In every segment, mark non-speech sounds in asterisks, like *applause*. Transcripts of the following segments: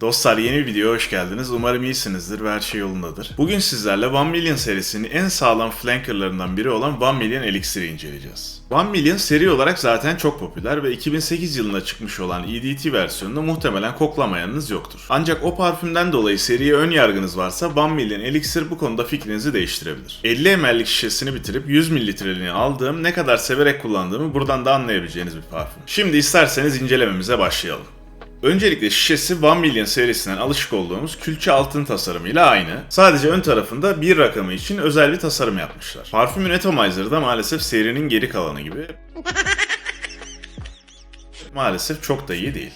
Dostlar yeni bir videoya hoş geldiniz. Umarım iyisinizdir ve her şey yolundadır. Bugün sizlerle 1 Million serisinin en sağlam flankerlarından biri olan 1 Million Elixir'i inceleyeceğiz. 1 Million seri olarak zaten çok popüler ve 2008 yılında çıkmış olan EDT versiyonunu muhtemelen koklamayanınız yoktur. Ancak o parfümden dolayı seriye ön yargınız varsa 1 Million Elixir bu konuda fikrinizi değiştirebilir. 50 ml'lik şişesini bitirip 100 mililitreliğini aldığım ne kadar severek kullandığımı buradan da anlayabileceğiniz bir parfüm. Şimdi isterseniz incelememize başlayalım. Öncelikle şişesi 1 Million serisinden alışık olduğumuz külçe altın tasarımıyla aynı. Sadece ön tarafında bir rakamı için özel bir tasarım yapmışlar. Parfümün Atomizer da maalesef serinin geri kalanı gibi. *laughs* maalesef çok da iyi değil.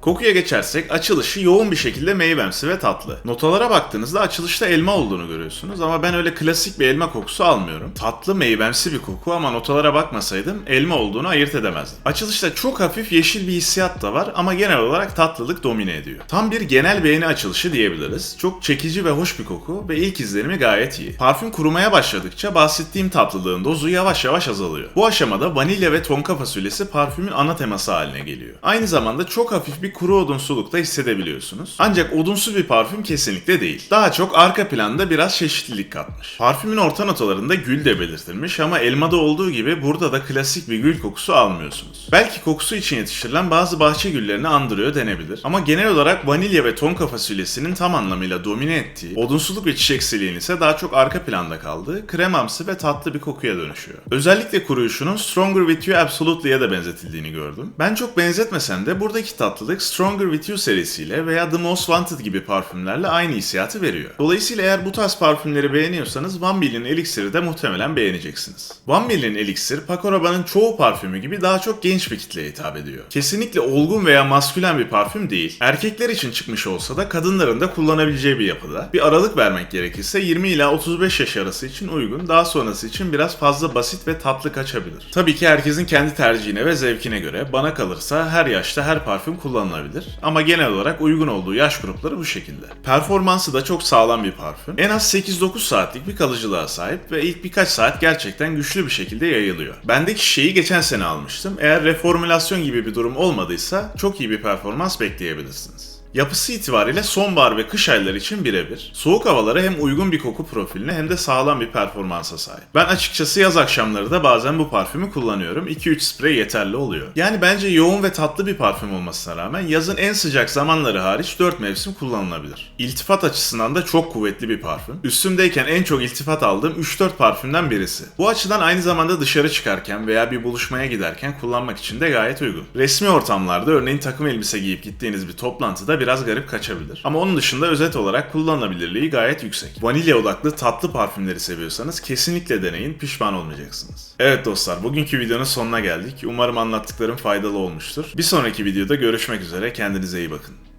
Kokuya geçersek açılışı yoğun bir şekilde meyvemsi ve tatlı. Notalara baktığınızda açılışta elma olduğunu görüyorsunuz ama ben öyle klasik bir elma kokusu almıyorum. Tatlı meyvemsi bir koku ama notalara bakmasaydım elma olduğunu ayırt edemezdim. Açılışta çok hafif yeşil bir hissiyat da var ama genel olarak tatlılık domine ediyor. Tam bir genel beğeni açılışı diyebiliriz. Çok çekici ve hoş bir koku ve ilk izlenimi gayet iyi. Parfüm kurumaya başladıkça bahsettiğim tatlılığın dozu yavaş yavaş azalıyor. Bu aşamada vanilya ve tonka fasulyesi parfümün ana teması haline geliyor. Aynı zamanda çok hafif bir kuru odunsuluk da hissedebiliyorsunuz. Ancak odunsu bir parfüm kesinlikle değil. Daha çok arka planda biraz çeşitlilik katmış. Parfümün orta notalarında gül de belirtilmiş ama elmada olduğu gibi burada da klasik bir gül kokusu almıyorsunuz. Belki kokusu için yetiştirilen bazı bahçe güllerini andırıyor denebilir. Ama genel olarak vanilya ve tonka fasulyesinin tam anlamıyla domine ettiği, odunsuluk ve çiçeksiliğin ise daha çok arka planda kaldığı, kremamsı ve tatlı bir kokuya dönüşüyor. Özellikle kuruyuşunun Stronger With You Absolutely'ye de benzetildiğini gördüm. Ben çok benzetmesem de buradaki tatlılık Stronger With You serisiyle veya The Most Wanted gibi parfümlerle aynı hissiyatı veriyor. Dolayısıyla eğer bu tarz parfümleri beğeniyorsanız Van Million Elixir'i de muhtemelen beğeneceksiniz. Van Million Elixir, Paco Rabanne'ın çoğu parfümü gibi daha çok genç bir kitleye hitap ediyor. Kesinlikle olgun veya maskülen bir parfüm değil. Erkekler için çıkmış olsa da kadınların da kullanabileceği bir yapıda. Bir aralık vermek gerekirse 20 ila 35 yaş arası için uygun, daha sonrası için biraz fazla basit ve tatlı kaçabilir. Tabii ki herkesin kendi tercihine ve zevkine göre bana kalırsa her yaşta her parfüm kullanılabilir. Ama genel olarak uygun olduğu yaş grupları bu şekilde. Performansı da çok sağlam bir parfüm. En az 8-9 saatlik bir kalıcılığa sahip ve ilk birkaç saat gerçekten güçlü bir şekilde yayılıyor. Bendeki şişeyi geçen sene almıştım. Eğer reformülasyon gibi bir durum olmadıysa çok iyi bir performans bekleyebilirsiniz. Yapısı itibariyle sonbahar ve kış ayları için birebir. Soğuk havalara hem uygun bir koku profiline hem de sağlam bir performansa sahip. Ben açıkçası yaz akşamları da bazen bu parfümü kullanıyorum. 2-3 sprey yeterli oluyor. Yani bence yoğun ve tatlı bir parfüm olmasına rağmen yazın en sıcak zamanları hariç 4 mevsim kullanılabilir. İltifat açısından da çok kuvvetli bir parfüm. Üstümdeyken en çok iltifat aldığım 3-4 parfümden birisi. Bu açıdan aynı zamanda dışarı çıkarken veya bir buluşmaya giderken kullanmak için de gayet uygun. Resmi ortamlarda örneğin takım elbise giyip gittiğiniz bir toplantıda biraz garip kaçabilir. Ama onun dışında özet olarak kullanılabilirliği gayet yüksek. Vanilya odaklı tatlı parfümleri seviyorsanız kesinlikle deneyin, pişman olmayacaksınız. Evet dostlar, bugünkü videonun sonuna geldik. Umarım anlattıklarım faydalı olmuştur. Bir sonraki videoda görüşmek üzere, kendinize iyi bakın.